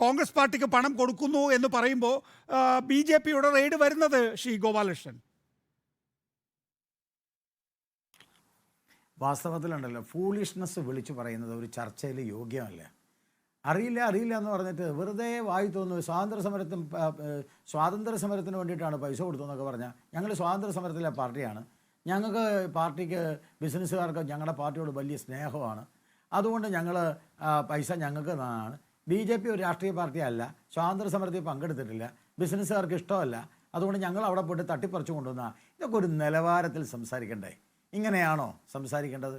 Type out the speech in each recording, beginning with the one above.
കോൺഗ്രസ് പാർട്ടിക്ക് പണം കൊടുക്കുന്നു എന്ന് പറയുമ്പോൾ ബി ജെ പിയുടെ റെയ്ഡ് വരുന്നത് ശ്രീ ഗോപാലകൃഷ്ണൻ. വാസ്തവത്തിലുണ്ടല്ലോ ഫൂളിഷ്നെസ് വിളിച്ചു പറയുന്നത് ഒരു ചർച്ചയിൽ യോഗ്യമല്ല. അറിയില്ല അറിയില്ല എന്ന് പറഞ്ഞിട്ട് വെറുതെ വായി തോന്നുന്നു സ്വാതന്ത്ര്യ സമരത്തിന് സ്വാതന്ത്ര്യ സമരത്തിന് വേണ്ടിയിട്ടാണ് പൈസ കൊടുത്തതെന്നൊക്കെ പറഞ്ഞാൽ ഞങ്ങൾ സ്വാതന്ത്ര്യ സമരത്തിലെ പാർട്ടിയാണ്. ഞങ്ങൾക്ക് പാർട്ടിക്ക് ബിസിനസ്സുകാർക്ക് ഞങ്ങളുടെ പാർട്ടിയോട് വലിയ സ്നേഹമാണ്. അതുകൊണ്ട് ഞങ്ങൾ പൈസ ഞങ്ങൾക്ക് തന്നതാണ് ബി ജെ പി ഒരു രാഷ്ട്രീയ പാർട്ടിയല്ല സ്വാതന്ത്ര്യ സമരത്തിൽ പങ്കെടുത്തിട്ടില്ല ബിസിനസ്സുകാർക്ക് ഇഷ്ടമല്ല അതുകൊണ്ട് ഞങ്ങൾ അവിടെ പോയിട്ട് തട്ടിപ്പറിച്ചു കൊണ്ടുവന്ന. ഇതൊക്കെ ഒരു നിലവാരത്തിൽ സംസാരിക്കണ്ടേ? ഇങ്ങനെയാണോ സംസാരിക്കേണ്ടത്?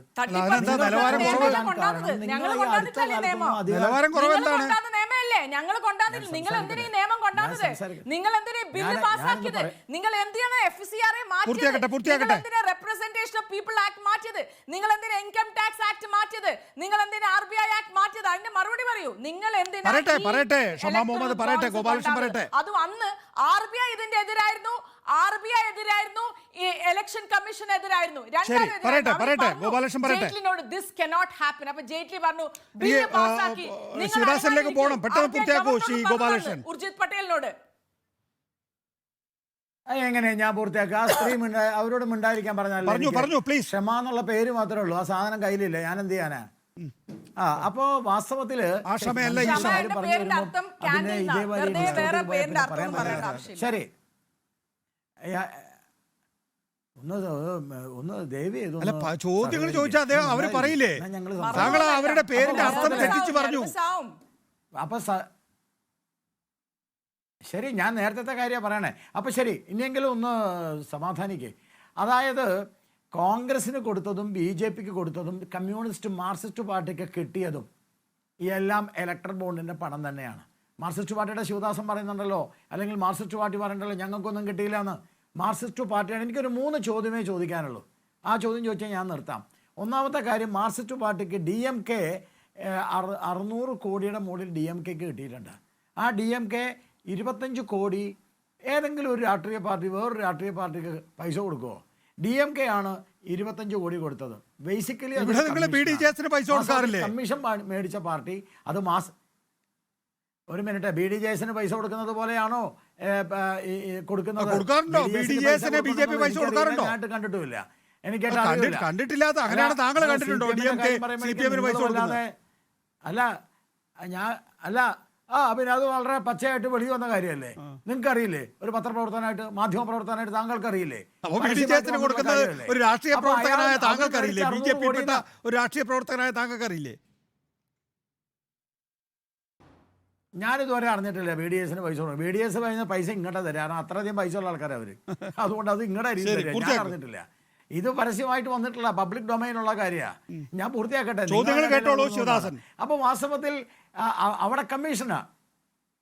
നിലവാരം കുറവ്? നിയമമല്ലേ ഞങ്ങൾ കൊണ്ടാന്നില്ല. നിങ്ങൾ എന്തിനാ ഈ നിയമം കൊണ്ടാന്നത് നിങ്ങൾ എന്തിനാ ഈ ബില്ല് പാസ്സാക്കിയത്? നിങ്ങൾ എന്തിനാണ് എഫ് സി ആർ പൂർത്തിയാക്കട്ടെ. റെപ്രസെന്റേഷൻ ഓഫ് പീപ്പിൾ ആക്ട് മാറ്റിയത്? നിങ്ങൾ എന്തിനാ ഇൻകം ടാക്സ് ആക്ട് മാറ്റിയത്? നിങ്ങൾ എന്തിനാ ആർ ബി ഐ ആക്ട് മാറ്റിയത്? അതിന്റെ മറുപടി പറയൂ. നിങ്ങൾ എന്തിനാ പറയട്ടെ, പറയട്ടെ. ഷമാ മുഹമ്മദ് പറയട്ടെ, ഗോപാലകൃഷ്ണൻ പറയട്ടെ. അതും അന്ന് ആർ ബി ഐ ഇതിന്റെ എതിരായിരുന്നു. ആർ ബി ഐ എതിരായിരുന്നു ഇലക്ഷൻ കമ്മീഷൻ എതിരായിരുന്നു. രണ്ടാളും പറയട്ടെ, പറയട്ടെ, പറഞ്ഞു, പറയട്ടെ. ജെയ്റ്റ്ലിനോട് ദിസ് കനോട്ട് ഹാപ്പൻ അപ്പൊ ജെയ്റ്റ്ലി പറഞ്ഞു ബില്ല് പാസ്സാക്കി. ഉർജിത് പട്ടേലിനോട്. എങ്ങനെ ഞാൻ പൂർത്തിയാക്കുക ആ സ്ത്രീ അവരോടും അവരോട് മിണ്ടായിരിക്കാൻ പറഞ്ഞാൽ പറഞ്ഞു, പറഞ്ഞു, പ്ലീസ് ക്ഷമ എന്നുള്ള പേര് മാത്രമേ ഉള്ളൂ. ആ സാധനം കയ്യിലില്ല. ഞാൻ എന്ത് ചെയ്യാനാ? ആ അപ്പോ വാസ്തവത്തിൽ. ശരി യാ- ഒന്ന് ഒന്ന് ദേവി അല്ല പ- ചോദ്യങ്ങൾ ചോദിച്ചാൽ അദ്ദേഹം അവർ പറയില്ലേ? താങ്കൾ അവരുടെ പേരിന്റെ അർത്ഥം തെറ്റിച്ച് പറഞ്ഞു. അപ്പൊ ശരി ഞാൻ നേരത്തെ കാര്യം പറയണേ. അപ്പൊ ശരി ഇനിയെങ്കിലും ഒന്ന് സമാധാനിക്കേ. അതായത് കോൺഗ്രസിന് കൊടുത്തതും ബി ജെ പിക്ക് കൊടുത്തതും കമ്മ്യൂണിസ്റ്റ് മാർക്സിസ്റ്റ് പാർട്ടിക്ക് കിട്ടിയതും ഈ എല്ലാം ഇലക്ട്രൽ ബോണ്ടിന്റെ പണം തന്നെയാണ്. മാർക്സിസ്റ്റ് പാർട്ടിയുടെ ശിവദാസൻ പറയുന്നുണ്ടല്ലോ അല്ലെങ്കിൽ മാർക്സിസ്റ്റ് പാർട്ടി പറയുന്നുണ്ടല്ലോ ഞങ്ങൾക്കൊന്നും കിട്ടിയില്ല എന്ന് മാർക്സിസ്റ്റ് പാർട്ടിയാണ്. എനിക്കൊരു മൂന്ന് ചോദ്യമേ ചോദിക്കാനുള്ളൂ. ആ ചോദ്യം ചോദിച്ചാൽ ഞാൻ നിർത്താം. ഒന്നാമത്തെ കാര്യം മാർക്സിസ്റ്റ് പാർട്ടിക്ക് ഡി എം കെ അറുന്നൂറ് കോടിയുടെ മുകളിൽ ഡി എം കെക്ക് കിട്ടിയിട്ടുണ്ട്. ആ ഡി എം കെ ഇരുപത്തഞ്ച് കോടി ഏതെങ്കിലും ഒരു രാഷ്ട്രീയ പാർട്ടി വേറൊരു രാഷ്ട്രീയ പാർട്ടിക്ക് പൈസ കൊടുക്കുമോ ഡി എം കെ ആണ് ഇരുപത്തഞ്ച് കോടി കൊടുത്തത്. ബേസിക്കലി? കമ്മീഷൻ മേടിച്ച പാർട്ടി അത് മാസ് ഒരു മിനിറ്റ് ബി ഡി ജെ എസിന് പൈസ കൊടുക്കുന്നത് പോലെയാണോ? കൊടുക്കുന്നത് കൊടുക്കാറുണ്ടോ? എനിക്ക് കണ്ടിട്ടില്ലാത്ത അങ്ങനെയാണ് താങ്കൾ കണ്ടിട്ടുണ്ടോ? അല്ല ഞാൻ അല്ല ആ പിന്നെ അത് വളരെ പച്ചയായിട്ട് വെളി വന്ന കാര്യമല്ലേ? നിങ്ങൾക്ക് അറിയില്ലേ ഒരു പത്രപ്രവർത്തനായിട്ട് മാധ്യമ പ്രവർത്തനായിട്ട് താങ്കൾക്ക് അറിയില്ലേ കൊടുക്കുന്നത് ഒരു രാഷ്ട്രീയ പ്രവർത്തകനായ താങ്കൾക്ക് അറിയില്ലേ ബി ജെ പി ഒരു രാഷ്ട്രീയ പ്രവർത്തകനായ താങ്കൾക്ക് അറിയില്ലേ ഞാനിതുവരെ അറിഞ്ഞിട്ടില്ല ബി ഡി എസിന് പൈസ കൊടുക്കും ബി ഡി എസ് പറയുന്ന പൈസ ഇങ്ങോട്ടാ തരാം. കാരണം അത്രയധികം പൈസ ഉള്ള ആൾക്കാരാണ് അവർ. അതുകൊണ്ട് അത് ഇങ്ങോട്ട് ശരി, ഞാൻ അറിഞ്ഞിട്ടില്ല. ഇത് പരസ്യമായിട്ട് വന്നിട്ടുള്ള പബ്ലിക് ഡൊമൈനുള്ള കാര്യമാണ് ഞാൻ പൂർത്തിയാക്കട്ടെ. ചോദ്യങ്ങൾ കേട്ടോളൂ, ശിവദാസൻ. അപ്പൊ വാസ്തവത്തിൽ അവിടെ കമ്മീഷനാ.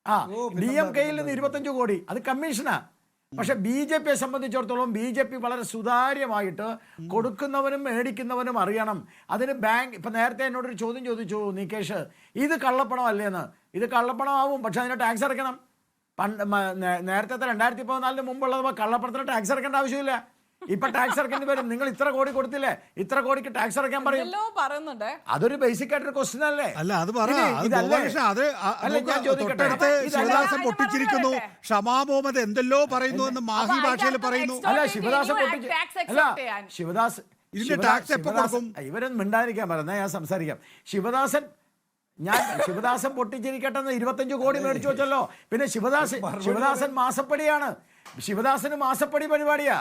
ആ ഡി എം കെയിൽ നിന്ന് ഇരുപത്തഞ്ച് കോടി. അത് കമ്മീഷനാ. പക്ഷെ ബി ജെ പിയെ സംബന്ധിച്ചിടത്തോളം ബി ജെ പി വളരെ സുതാര്യമായിട്ട് കൊടുക്കുന്നവനും മേടിക്കുന്നവനും അറിയണം. അതിന് ബാങ്ക് ഇപ്പം നേരത്തെ എന്നോടൊരു ചോദ്യം ചോദിച്ചു നികേഷ് ഇത് കള്ളപ്പണം അല്ലേന്ന് ഇത് കള്ളപ്പണമാവും പക്ഷെ അതിന് ടാക്സ് അടയ്ക്കണം. പണ്ട് നേരത്തെ രണ്ടായിരത്തി പതിനാലിന് മുമ്പുള്ളത് കള്ളപ്പണത്തിന് ടാക്സ് അടയ്ക്കേണ്ട ആവശ്യമില്ല. ഇപ്പൊ ടാക്സ് അടക്കേണ്ടി വരും. നിങ്ങൾ ഇത്ര കോടി കൊടുത്തില്ലേ? ഇത്ര കോടിക്ക് ടാക്സ് അടക്കാൻ പറയും. പറയുന്നുണ്ട്. അതൊരു ബേസിക് ആയിട്ടൊരു ക്വസ്റ്റ്യൻ അല്ലേ? അല്ല അത്. തൊട്ടടുത്ത് ശിവദാസൻ പൊട്ടിച്ചിരിക്കുന്നു. പറയട്ടെ. ഷമാ മുഹമ്മദ് എന്തെല്ലോ പറയുന്നു എന്ന് മാഹി ഭാഷയിൽ പറയുന്നു. അല്ല ശിവദാസൻ പൊട്ടിച്ച് അല്ല ചെയ്യാൻ. ശിവദാസ് ഇവരൊന്നും മിണ്ടാതിരിക്കാൻ പറയുന്ന ഞാൻ സംസാരിക്കാം. ശിവദാസൻ ഞാൻ ശിവദാസൻ പൊട്ടിച്ചിരിക്കട്ടെ എന്ന് ഇരുപത്തഞ്ച് കോടി മേടിച്ചു വെച്ചല്ലോ. പിന്നെ ശിവദാസ് ശിവദാസൻ മാസപ്പടിയാണ്. ശിവദാസന് മാസപ്പടി പരിപാടിയാ.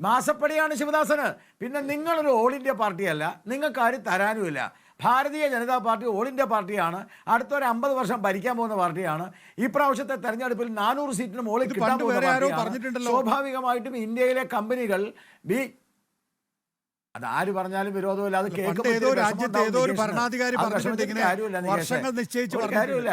മാസപ്പടിയാണ് ശിവദാസന്. പിന്നെ നിങ്ങളൊരു ഓൾ ഇന്ത്യ പാർട്ടിയല്ല നിങ്ങൾക്ക് ആരും തരാനുമില്ല Bharatiya Janata party all India പാർട്ടിയാണ് അടുത്ത ഒരു അമ്പത് വർഷം ഭരിക്കാൻ പോകുന്ന പാർട്ടിയാണ് ഈ പ്രാവശ്യത്തെ തെരഞ്ഞെടുപ്പിൽ നാനൂറ് സീറ്റിന് മുകളിൽ കിട്ടാൻ പോകുന്ന. സ്വാഭാവികമായിട്ടും ഇന്ത്യയിലെ കമ്പനികൾ ബി അത് ആര് പറഞ്ഞാലും വിരോധമില്ല അത് കേൾക്കുമ്പോൾ കാര്യമില്ല.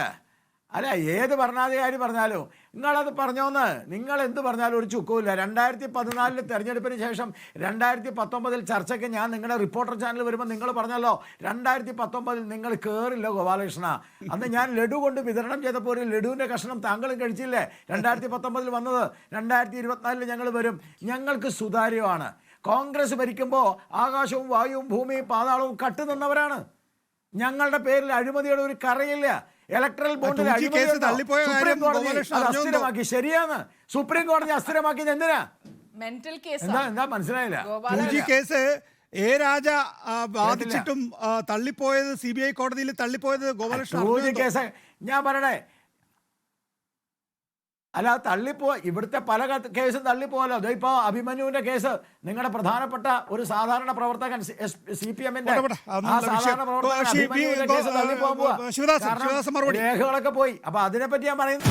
അല്ല ഏത് ഭരണാധികാരി പറഞ്ഞാലും നിങ്ങളത് പറഞ്ഞോന്ന്. നിങ്ങൾ എന്ത് പറഞ്ഞാലും ഒരു ചുക്കുമില്ല. രണ്ടായിരത്തി പതിനാലിൽ തെരഞ്ഞെടുപ്പിന് ശേഷം രണ്ടായിരത്തി പത്തൊമ്പതിൽ ചർച്ചയ്ക്ക് ഞാൻ നിങ്ങളുടെ റിപ്പോർട്ടർ ചാനൽ വരുമ്പോൾ നിങ്ങൾ പറഞ്ഞല്ലോ രണ്ടായിരത്തി പത്തൊമ്പതിൽ നിങ്ങൾ കയറില്ല ഗോപാലകൃഷ്ണ. അന്ന് ഞാൻ ലഡു കൊണ്ട് വിതരണം ചെയ്തപ്പോൾ ഒരു ലഡുവിന്റെ കഷ്ണം താങ്കളും കഴിച്ചില്ലേ? രണ്ടായിരത്തി പത്തൊമ്പതിൽ വന്നത് രണ്ടായിരത്തി ഇരുപത്തിനാലിൽ ഞങ്ങൾ വരും. ഞങ്ങൾക്ക് സുതാര്യമാണ്. കോൺഗ്രസ് ഭരിക്കുമ്പോൾ ആകാശവും വായുവും ഭൂമിയും പാതാളവും കട്ടുനിന്നവരാണ് ഞങ്ങളുടെ പേരിൽ അഴിമതിയുടെ ഒരു കറയില്ല. ഇലക്ട്രൽ ബോണ്ടിൽ 2G അഴിമതി കേസ് ഉണ്ടോ? തള്ളിപ്പോയ സുപ്രീം കാര്യം കോടതി ഗോപാലകൃഷ്ണൻ അത് അറിഞ്ഞോ എന്തോ? അസ്ഥിരമാക്കി. ശരിയാണ്. സുപ്രീം കോടതി അസ്ഥിരമാക്കിയത് എന്തിനാ? മെന്റൽ എന്താ കേസ് എന്താ മനസ്സിലായില്ല? കേസ് എ രാജ ബാധിച്ചിട്ടും തള്ളിപ്പോയത് സി ബി ഐ കോടതിയിൽ തള്ളിപ്പോയത് ഗോപാലകൃഷ്ണൻ കേസ്. ഞാൻ പറയണേ അല്ല തള്ളിപ്പോ ഇവിടുത്തെ പല കേസും തള്ളിപ്പോലോ അതോ ഇപ്പൊ അഭിമന്യുവിന്റെ കേസ്. നിങ്ങളുടെ പ്രധാനപ്പെട്ട ഒരു സാധാരണ പ്രവർത്തകൻ സി പി എമ്മിന്റെ രേഖകളൊക്കെ പോയി. അപ്പൊ അതിനെപ്പറ്റി ഞാൻ സാധാരണ